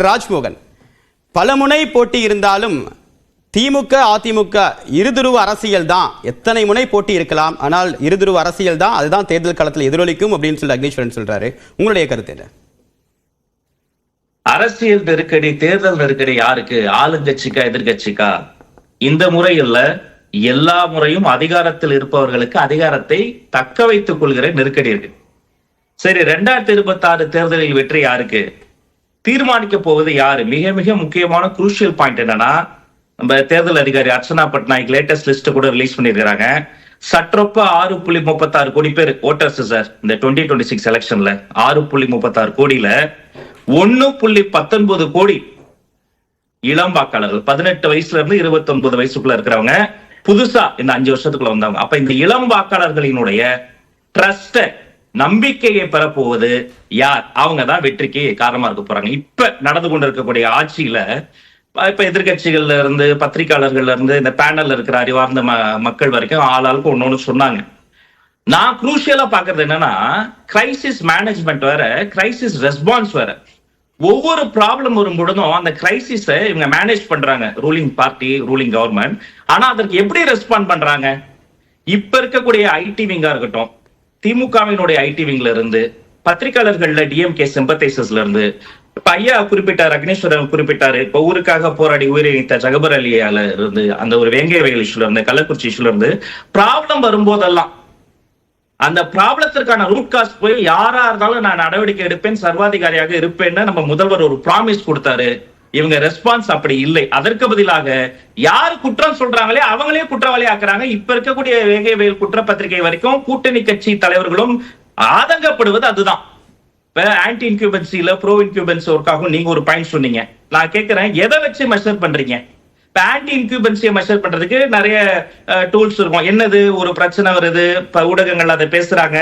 ராஜ்மோகன் பலமுனை போட்டி இருந்தாலும் திமுக அதிமுக இருதுருவ அரசியல் தான். எத்தனை முனை போட்டி இருக்கலாம் ஆனால் இருதுருவ அரசியல் தான். அதுதான் தேர்தல் களத்தில் எதிரொலிக்கும் அப்படின்னு சொல்லி அக்னீஸ்வரன் சொல்றாரு. உங்களுடைய கருத்து என்ன? அரசியல் நெருக்கடி தேர்தல் நெருக்கடி யாருக்கு? ஆளுங்கட்சிக்கா எதிர்கட்சிக்கா? இந்த முறை இல்ல எல்லா முறையும் அதிகாரத்தில் இருப்பவர்களுக்கு அதிகாரத்தை தக்க வைத்துக் கொள்கிற நெருக்கடி இருக்கு. சரி ரெண்டாயிரத்தி இருபத்தி ஆறு தேர்தலில் வெற்றி யாருக்கு? தீர்மானிக்க போவது யாரு? மிக மிக முக்கியமான குரூஷியல் பாயிண்ட் என்னன்னா நம்ம தேர்தல் அதிகாரி அர்ச்சனா பட்நாயக் லேட்டஸ்ட் லிஸ்ட் கூட ரிலீஸ் பண்ணியிருக்கிறாங்க. சற்றொப்ப ஆறு புள்ளி முப்பத்தாறு கோடி பேர் ஓட்டர்ஸ் சார் இந்த டுவெண்ட்டி டுவெண்ட்டி சிக்ஸ் எலெக்ஷன்ல ஆறு புள்ளி முப்பத்தாறு கோடியில ஒன்னு புள்ளி பத்தொன்பது கோடி இளம் வாக்காளர்கள் பதினெட்டு வயசுல இருந்து இருபத்தி ஒன்பது வயசுக்குள்ள இருக்கிறவங்க. புதுசா இந்த அஞ்சு வருஷத்துக்குள்ள வந்தவங்க. அப்ப இந்த இளம் வாக்காளர்களினுடைய ட்ரஸ்ட நம்பிக்கையை பெறப்போவது யார்? அவங்க தான் வெற்றிக்கு காரணமா இருக்க போறாங்க. இப்ப நடந்து கொண்டிருக்கக்கூடிய ஆட்சியில இப்ப எதிர்கட்சிகள்ல இருந்து பத்திரிகையாளர்கள்ல இருந்து இந்த பேனல்ல இருக்கிற அறிவார்ந்த ம- மக்கள் வரைக்கும் ஆளாளுக்கு ஒன்னொன்னு சொன்னாங்க. நான் குரூஷியலா பாக்குறது என்னன்னா கிரைசிஸ் மேனேஜ்மெண்ட் வேற கிரைசிஸ் ரெஸ்பான்ஸ் வேற. ஒவ்வொரு ப்ராப்ளம் வரும் பொழுதும் அந்த கிரைசிஸ இவங்க மேனேஜ் பண்றாங்க. ரூலிங் பார்ட்டி ரூலிங் கவர்மெண்ட் ஆனா அதற்கு எப்படி ரெஸ்பாண்ட் பண்றாங்க? இப்ப இருக்கக்கூடிய ஐடி விங்கா இருக்கட்டும் திமுகவினுடைய ஐடி விங்ல இருந்து பத்திரிகையாளர்கள்ல டிஎம்கே சிம்பத்தைசஸ்ல இருந்து இப்ப ஐயா குறிப்பிட்டார் அக்னேஸ்வரன் குறிப்பிட்டாரு இப்ப ஊருக்காக போராடி உயிரிழந்த ஜகபர் அலியால இருந்து அந்த ஒரு வேங்கை வயல் இஷ்யூல இருந்து கள்ளக்குறிச்சி இஷ்யூல இருந்து ப்ராப்ளம் வரும்போதெல்லாம் அந்த ப்ராப்ளத்திற்கான ரூட் காஸ் போய் யாரா இருந்தாலும் நான் நடவடிக்கை எடுப்பேன் சர்வாதிகாரியாக இருப்பேன்னு நம்ம முதல்வர் ஒரு ப்ராமிஸ் கொடுத்தாரு. இவங்க ரெஸ்பான்ஸ் அப்படி இல்லை. அதற்கு பதிலாக யார் குற்றம் சொல்றாங்களே அவங்களே குற்றவாளி ஆக்குறாங்க இப்ப இருக்கக்கூடிய வேகை வயல் குற்றப்பத்திரிகை வரைக்கும் கூட்டணி கட்சி தலைவர்களும் ஆதங்கப்படுவது அதுதான். இப்ப ஆன்டி இன்கியூபன்சில ப்ரோ இன்கியூபன்சி ஒர்க் ஆகும் நீங்க ஒரு பாயிண்ட் சொன்னீங்க. நான் கேட்கிறேன் எதை வச்சு மெஷர் பண்றீங்க? இப்ப ஆன்டி இன்கியூபன்சியை மெஷர் பண்றதுக்கு நிறைய டூல்ஸ் இருக்கும். என்னது? ஒரு பிரச்சனை வருது. இப்போ ஊடகங்கள் அதை பேசுறாங்க.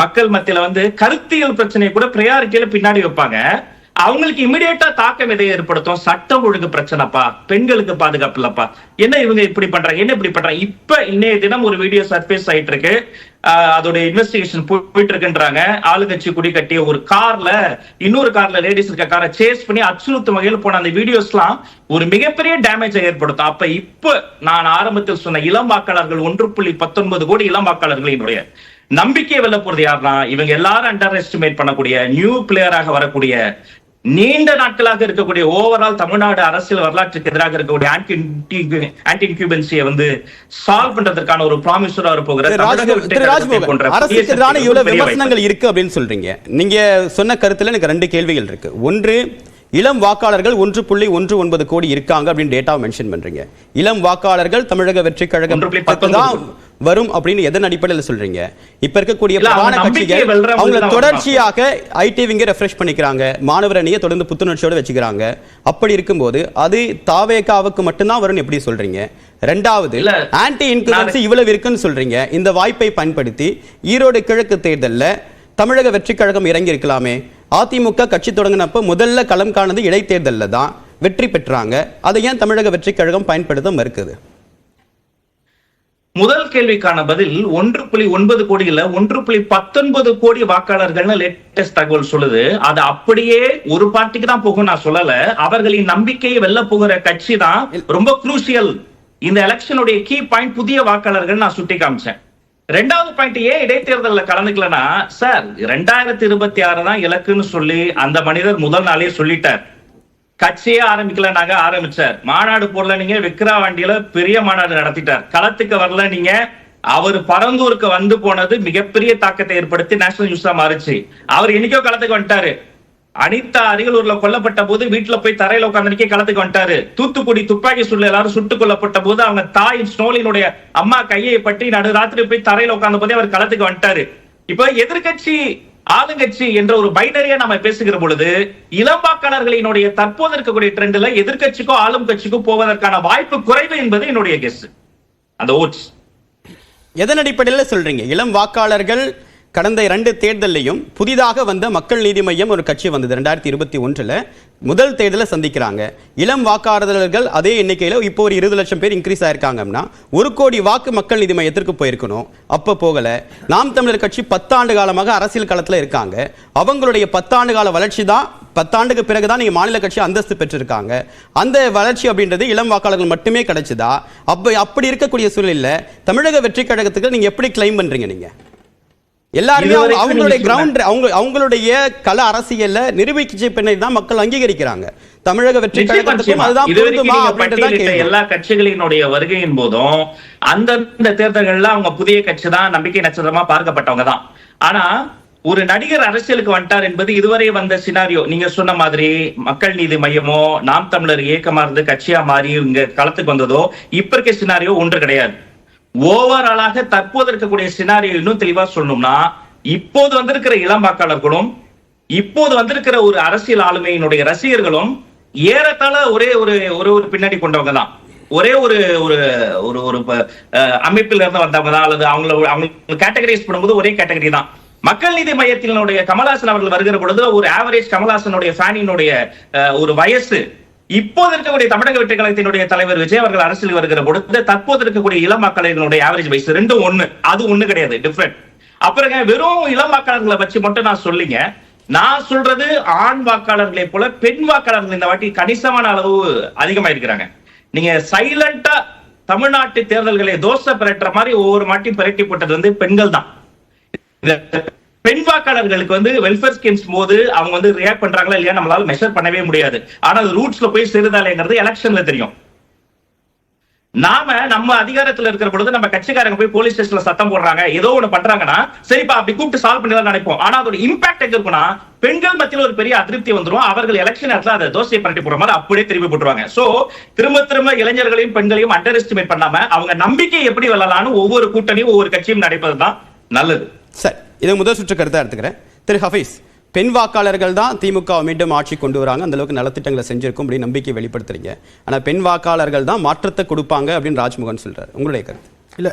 மக்கள் மத்தியில வந்து கருத்தியல் பிரச்சனையை கூட பிரையாரிட்டியில பின்னாடி வைப்பாங்க. அவங்களுக்கு இமிடியேட்டா தாக்கம் எதை ஏற்படுத்தும்? சட்டம் ஒழுங்கு பிரச்சனைப்பா. பெண்களுக்கு பாதுகாப்பு இல்லப்பா. என்ன இவங்க இப்படி பண்றாங்க? என்ன இப்படி பண்றாங்க? இப்ப இன்னைய தினம் ஒரு வீடியோ சர்ஃபேஸ் ஆயிட்டு இருக்கு ஆஹ் அதோட இன்வெஸ்டிகேஷன் போயிட்டு இருக்குன்றாங்க ஆளுங்கட்சி குடி கட்டி ஒரு கார்ல இன்னொரு கார்ல லேடிஸ் இருக்க காரை சேஸ் பண்ணி அச்சுறுத்தும் வகையில் போன அந்த வீடியோஸ்லாம் ஒரு மிகப்பெரிய டேமேஜை ஏற்படுத்தும். அப்ப இப்ப நான் ஆரம்பத்தில் சொன்ன இளம் வாக்காளர்கள் ஒன்று புள்ளி பத்தொன்பது கோடி இளம் வாக்காளர்களினுடைய நம்பிக்கை வெல்ல போறது யாருன்னா இவங்க எல்லாரும் அண்டர் எஸ்டிமேட் பண்ணக்கூடிய நியூ பிளேயராக வரக்கூடிய நீண்ட நாட்களாக இருக்கக்கூடிய ஓவரால் தமிழ்நாடு அரசியல் வரலாற்றுக்கு எதிராக இருக்கக்கூடிய ஆன்டி இன்கியூபன்சியை வந்து சால்வ் பண்றதுக்கான ஒரு ப்ராமிசரா இவ்வளவு விமர்சனங்கள் இருக்கு அப்படின்னு சொல்றீங்க. நீங்க சொன்ன கருத்துல எனக்கு ரெண்டு கேள்விகள் இருக்கு. ஒன்று இளம் வாக்காளர்கள் ஒன்று புள்ளி ஒன்று ஒன்பது கோடி இருக்காங்க அப்படின்னு டேட்டாவை மென்ஷன் பண்றீங்க. இளம் வாக்காளர்கள் தமிழக வெற்றி கழகம் வரும் அப்படின்னு எதன் அடிப்படையில் சொல்றீங்க? இப்ப இருக்கக்கூடிய பிரதான கட்சிகள் வெல்றவங்க அவங்க தான் தொடர்ச்சியாக ஐடிவிங்க ரெஃப்ரெஷ் பண்ணிக்கிறாங்க. மாணவர் அணியை தொடர்ந்து புத்துணர்ச்சியோட வச்சுக்கிறாங்க. அப்படி இருக்கும்போது அது தாவேகாவுக்கு மட்டும்தான் வரும்னு எப்படி சொல்றீங்க? ரெண்டாவது ஆன்டி இன்குரன்சி இவ்வளவு இருக்குன்னு சொல்றீங்க. இந்த வாய்ப்பை பயன்படுத்தி ஈரோடு கிழக்கு தேர்தல்ல தமிழக வெற்றி கழகம் இறங்கி இருக்கலாமே அதிமுக கட்சி தொடங்கினப்ப முதல்ல களம் காணது இடைத்தேர்தல்ல தான் வெற்றி பெற்றாங்க. அதை ஏன் தமிழக வெற்றி கழகம் பயன்படுத்த மறுக்குது? முதல் கேள்விக்கான பதில் ஒன்று புள்ளி ஒன்பது கோடி இல்ல ஒன்று புள்ளி பத்தொன்பது கோடி வாக்காளர்கள்னு லேட்டஸ்ட் தகவல் சொல்லுது. அது அப்படியே ஒரு பார்ட்டிக்கு தான் போகும் நான் சொல்லல. அவர்களின் நம்பிக்கையை வெல்ல போகிற கட்சி தான் ரொம்ப குரூசியல் இந்த எலெக்ஷனுடைய கீ பாயிண்ட் புதிய வாக்காளர்கள் நான் சுட்டி காமிச்சேன். ரெண்டாவது பாயிண்ட் ஏன் இடைத்தேர்தலில் கலந்துக்கலன்னா சார் ரெண்டாயிரத்தி இருபத்தி ஆறு தான் இலக்குன்னு சொல்லி அந்த மனிதர் முதல் நாளே சொல்லிட்டார். கட்சியே ஆரம்பிக்கல நாங்க ஆரம்பிச்சார். மாநாடு போடல நீங்க விக்ரா வண்டியில பெரிய மாநாடு நடத்திட்டார். களத்துக்கு வரல நீங்க அவர் பரந்தூருக்கு வந்து போனது மிகப்பெரிய தாக்கத்தை ஏற்படுத்தி நேஷனல் நியூஸா மாறுச்சு. அவர் என்னைக்கோ களத்துக்கு வந்துட்டாரு. அனிதா அரியலூர்ல கொல்லப்பட்ட போது வீட்டுல போய் தரையில உட்கார்ந்து களத்துக்கு வந்துட்டாரு. தூத்துக்குடி துப்பாக்கி சூழ்நிலை எல்லாரும் சுட்டுக் கொல்லப்பட்ட போது அவங்க தாய் ஸ்னோலினுடைய அம்மா கையை பற்றி நடுராத்திரி போய் தரையில உட்கார்ந்த போதே அவர் களத்துக்கு வந்துட்டாரு. இப்ப எதிர்கட்சி ஆளுங்கட்சி என்ற ஒரு பைனரியா நம்ம பேசுகிற பொழுது இளம் வாக்காளர்களினுடைய தற்போது இருக்கக்கூடிய ட்ரெண்ட்ல எதிர்க்கட்சிக்கோ ஆளும் கட்சிக்கோ போவதற்கான வாய்ப்பு குறைவு என்பது என்னுடைய கெஸ் அந்த ஓட்ஸ் எதன் அடிப்படையில் சொல்றீங்க? இளம் வாக்காளர்கள் கடந்த இரண்டு தேர்தலையும் புதிதாக வந்த மக்கள் நீதி மையம் ஒரு கட்சி வந்தது. ரெண்டாயிரத்தி இருபத்தி ஒன்றில் முதல் தேர்தலை சந்திக்கிறாங்க. இளம் வாக்காளர்கள் அதே எண்ணிக்கையில் இப்போ ஒரு இருபது லட்சம் பேர் இன்க்ரீஸ் ஆயிருக்காங்கன்னா ஒரு கோடி வாக்கு மக்கள் நீதி மையத்திற்கு போயிருக்கணும். அப்போ போகலை. நாம் தமிழர் கட்சி பத்தாண்டு காலமாக அரசியல் களத்தில் இருக்காங்க. அவங்களுடைய பத்தாண்டு கால வளர்ச்சி தான் பத்தாண்டுக்கு பிறகு தான் நீங்கள் மாநில கட்சி அந்தஸ்து பெற்றிருக்காங்க. அந்த வளர்ச்சி அப்படின்றது இளம் வாக்காளர்கள் மட்டுமே கிடைச்சதா? அப்போ அப்படி இருக்கக்கூடிய சூழ்நிலையில் தமிழக வெற்றி கழகத்துக்கு நீங்கள் எப்படி கிளைம் பண்ணுறீங்க நீங்கள் எல்லாருமே அவங்களுடைய கிரவுண்ட் அவங்க அவங்களுடைய கள அரசியல்ல நிரூபிச்ச பின்னை தான் மக்கள் அங்கீகரிக்கிறாங்க. தமிழக வெற்றி கழகத்துக்கும் எல்லா கட்சிகளினுடைய வருகையின் போதும் அந்தந்த தேர்தல்கள்ல அவங்க புதிய கட்சி தான் நம்பிக்கை நட்சத்திரமா பார்க்கப்பட்டவங்க தான். ஆனா ஒரு நடிகர் அரசியலுக்கு வந்துட்டார் என்பது இதுவரை வந்த சினாரியோ. நீங்க சொன்ன மாதிரி மக்கள் நீதி மையமோ நாம் தமிழர் இயக்கமா இருந்து கட்சியா மாறி இங்க களத்துக்கு வந்ததோ இப்ப இருக்க சினாரியோ ஒன்று கிடையாது. ஓவராலாக தற்போது இருக்கக்கூடிய சினாரியோ இன்னும் தெளிவா சொல்லணும்னா இப்போது வந்திருக்கிற இளம் வாக்காளர்களும் இப்போது வந்திருக்கிற ஒரு அரசியல் ஆளுமையினுடைய ரசிகர்களும் ஏறத்தாழ ஒரே ஒரு ஒரு ஒரு பின்னாடி கொண்டவங்க தான் ஒரே ஒரு ஒரு ஒரு ஒரு அமைப்பில் இருந்து வந்தவங்க தான் அல்லது அவங்கள அவங்க கேட்டகரைஸ் பண்ணும்போது ஒரே கேட்டகரி தான். மக்கள் நீதி மையத்தினுடைய கமலாசன் அவர்கள் வருகிற பொழுது ஒரு ஆவரேஜ் கமலாசனுடைய ஃபேனினுடைய ஒரு வயசு இப்போது இருக்கக்கூடிய தமிழக வெற்றி கழகத்தினுடைய தலைவர் விஜய் அவர்கள் அரசியல் வருகிற பொழுது தற்போது இருக்கக்கூடிய இளம் மக்களினுடைய ஆவரேஜ் வயசு ரெண்டும் ஒண்ணு. அது ஒண்ணு கிடையாது டிஃப்ரெண்ட் அப்புறங்க வெறும் இளம் வாக்காளர்களை வச்சு மட்டும் நான் சொல்லிங்க. நான் சொல்றது ஆண் வாக்காளர்களை போல பெண் வாக்காளர்கள் இந்த வாட்டி கணிசமான அளவு அதிகமா இருக்கிறாங்க நீங்க சைலண்டா தமிழ்நாட்டு தேர்தல்களை தோசை பிரட்டுற மாதிரி ஒவ்வொரு மாட்டியும் பிரட்டி போட்டது வந்து பெண்கள் தான் பெண் வாக்காளர்களுக்கு வந்து வெல்ஃபேர் ஸ்கீம்ஸ் போது அவங்க வந்து ரியாக்ட் பண்றாங்களா இல்லையா நம்மளால மெஷர் பண்ணவே முடியாது. ஆனா அது ரூட்ஸ்ல போய் சேருதாலேங்கிறது எலெக்ஷன்ல தெரியும். நாம நம்ம அதிகாரத்துல இருக்கிற பொழுது நம்ம கட்சிக்காரங்க போய் போலீஸ் ஸ்டேஷன்ல சத்தம் போடுறாங்க. ஏதோ ஒண்ணு பண்றாங்கன்னா சரிப்பா அப்படி கூப்பிட்டு சால்வ் பண்ணி நினைப்போம். ஆனா அதோட இம்பாக்ட் எங்க இருக்குன்னா பெண்கள் மத்தியில் ஒரு பெரிய அதிருப்தி வந்துடும் அவர்கள் எலெக்ஷன் இடத்துல அதை தோசையை பரட்டி போடுற மாதிரி அப்படியே திரும்பி போட்டுருவாங்க. சோ திரும்ப திரும்ப இளைஞர்களையும் பெண்களையும் அண்டர் எஸ்டிமேட் பண்ணாம அவங்க நம்பிக்கை எப்படி வெல்லலாம்னு ஒவ்வொரு கூட்டணியும் ஒவ்வொரு கட்சியும் நடைபெறதுதான் நல்லது. சரி. இதை முதல் சுற்று கருத்தாக எடுத்துக்கிறேன். திரு ஹஃபீஸ் பெண் வாக்காளர்கள் தான் திமுக மீண்டும் ஆட்சி கொண்டு வராங்க. அந்த அளவுக்கு நலத்திட்டங்களை செஞ்சிருக்கும் அப்படின்னு நம்பிக்கை வெளிப்படுத்துறீங்க. ஆனால் பெண் வாக்காளர்கள் தான் மாற்றத்தை கொடுப்பாங்க அப்படின்னு ராஜ்மோகன் சொல்கிறார் உங்களுடைய கருத்து? இல்லை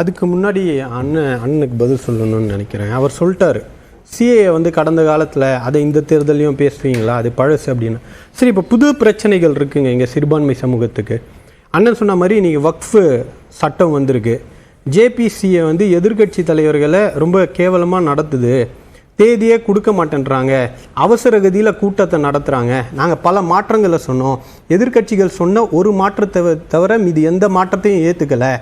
அதுக்கு முன்னாடி அண்ணன் அண்ணனுக்கு பதில் சொல்லணும்னு நினைக்கிறேன். அவர் சொல்லிட்டாரு சிஏ வந்து கடந்த காலத்தில் அதை இந்த தேர்தலையும் பேசுவீங்களா? அது பழசு அப்படின்னு. சரி இப்போ புது பிரச்சனைகள் இருக்குங்க இங்கே சிறுபான்மை சமூகத்துக்கு. அண்ணன் சொன்ன மாதிரி நீங்கள் வக்ஃபு சட்டம் வந்திருக்கு. ஜேபிசியை வந்து எதிர்க்கட்சி தலைவர்களை ரொம்ப கேவலமாக நடத்துது. தேதியே கொடுக்க மாட்டேன்றாங்க. அவசர கதியில் கூட்டத்தை நடத்துகிறாங்க நாங்கள் பல மாற்றங்களை சொன்னோம். எதிர்க்கட்சிகள் சொன்ன ஒரு மாற்றத்தை தவிர மீது எந்த மாற்றத்தையும் ஏற்றுக்கலை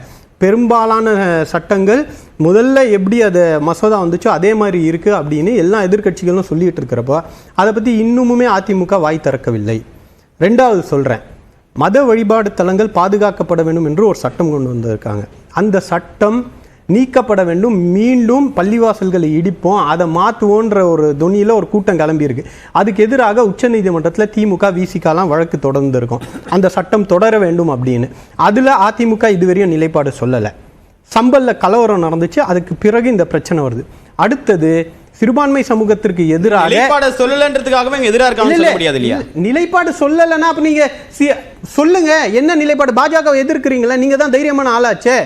பெரும்பாலான சட்டங்கள் முதல்ல எப்படி அதை மசோதா வந்துச்சோ அதே மாதிரி இருக்குது அப்படின்னு எல்லா எதிர்க்கட்சிகளும் சொல்லிகிட்டு இருக்கிறப்போ அதை பற்றி இன்னுமுமே அதிமுக வாய் திறக்கவில்லை. ரெண்டாவது சொல்கிறேன் மத வழிபாடு தலங்கள் பாதுகாக்கப்பட வேண்டும் என்று ஒரு சட்டம் கொண்டு வந்திருக்காங்க. அந்த சட்டம் நீக்கப்பட வேண்டும். மீண்டும் பள்ளிவாசல்களை இடிப்போம். அதை மாற்றுவோன்ற ஒரு துணியில் ஒரு கூட்டம் கிளம்பியிருக்கு. அதுக்கு எதிராக உச்சநீதிமன்றத்தில் திமுக விசிகாலாம் வழக்கு தொடர்ந்து இருக்கும் அந்த சட்டம் தொடர வேண்டும் அப்படின்னு. அதில் அதிமுக இதுவரையும் நிலைப்பாடு சொல்லலை. சம்பலில் கலவரம் நடந்துச்சு. அதுக்கு பிறகு இந்த பிரச்சனை வருது. அடுத்தது சிறுபான்மை சமூகத்திற்கு எதிராக நிலைப்பாட சொல்லலன்றதுக்காகவே இவங்க எதிரா இருக்காங்கன்னு இல்ல, சொல்ல முடியாது இல்லையா? இல்ல, நிலைப்பாடு சொல்லலைன்னா அப்ப நீங்க சி- சொல்லுங்க என்ன நிலைப்பாடு? பாஜக எதிர்க்கிறீங்களா? நீங்க தான் தைரியமான ஆளாச்சே.